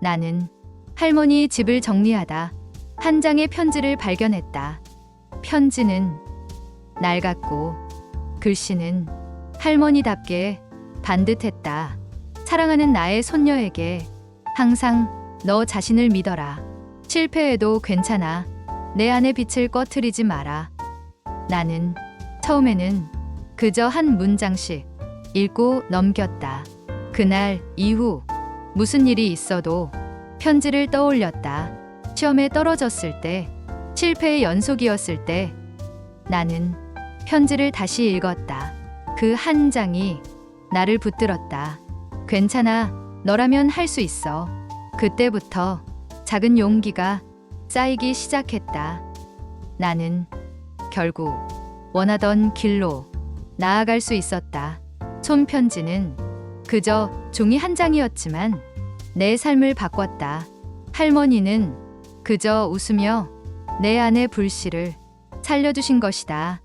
나는 할머니 집을 정리하다 한 장의 편지를 발견했다. 편지는 낡았고 글씨는 할머니답게 반듯했다. 사랑하는 나의 손녀에게 항상 너 자신을 믿어라. 실패해도 괜찮아. 내 안의 빛을 꺼트리지 마라. 나는 처음에는 그저 한 문장씩 읽고 넘겼다. 그날 이후 무슨 일이 있어도 편지를 떠올렸다. 시험에 떨어졌을 때, 실패의 연속이었을 때, 나는 편지를 다시 읽었다. 그 한 장이 나를 붙들었다. 괜찮아. 너라면 할 수 있어. 그때부터 작은 용기가 쌓이기 시작했다. 나는 결국 원하던 길로 나아갈 수 있었다. 손편지는 그저 종이 한 장이었지만 내 삶을 바꿨다. 할머니는 그저 웃으며 내 안의 불씨를 살려주신 것이다.